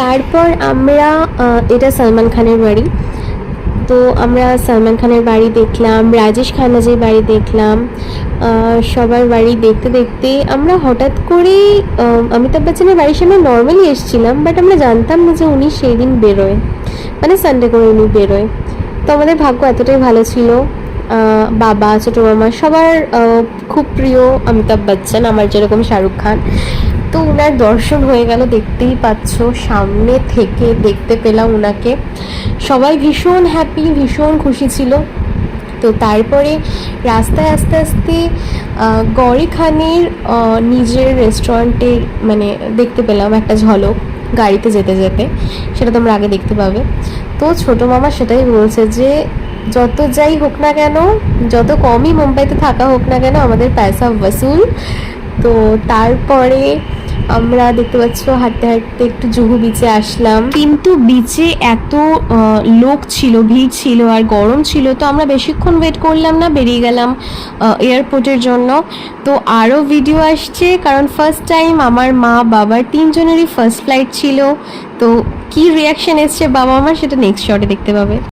তারপর আমরা এটা সলমান খানের বাড়ি। তো আমরা সলমান খানের বাড়ি দেখলাম, রাজেশ খান্নাজির বাড়ি দেখলাম সবার বাড়ি দেখতে দেখতে আমরা হঠাৎ করে অমিতাভ বচ্চনের বাড়ির সামনে নর্মালি এসেছিলাম বাট আমরা জানতাম না যে উনি সেই দিন বেরোয়। মানে সানডে করে উনি বেরোয়। তো আমাদের ভাগ্য এতটাই ভালো ছিল বাবা, ছোটো মামা, সবার খুব প্রিয় অমিতাভ বচ্চন, আমার যেরকম শাহরুখ খান। তো ওনার দর্শন হয়ে গেল দেখতেই পাচ্ছ সামনে থেকে দেখতে পেলাম ওনাকে সবাই ভীষণ হ্যাপি ভীষণ খুশি ছিল। তো তারপরে রাস্তায় আস্তে আস্তে আহ, খানের নিজের রেস্টুরেন্টের মানে দেখতে পেলাম একটা ঝলক গাড়িতে যেতে যেতে। সেটা তোমরা আগে দেখতে পাবে। তো ছোটো মামা সেটাই বলছে যে যত যাই হোক না কেন যত কমই মুম্বাইতে থাকা হোক না কেন আমাদের পয়সা ওয়াসুল। তো তারপরে আমরা দেখতে পাচ্ছ হাঁটতে হাঁটতে একটু জুহু বিচে আসলাম। কিন্তু বিচে এত লোক ছিল, ভিড় ছিল আর গরম ছিল, তো আমরা বেশিক্ষণ ওয়েট করলাম না, বেরিয়ে গেলাম এয়ারপোর্টের জন্য। তো আরও ভিডিও আসছে, কারণ ফার্স্ট টাইম আমার মা, বাবার তিনজনেরই ফার্স্ট ফ্লাইট ছিল। তো কি রিয়াকশন এসছে বাবা আমার সেটা নেক্সট শটে দেখতে পাবে।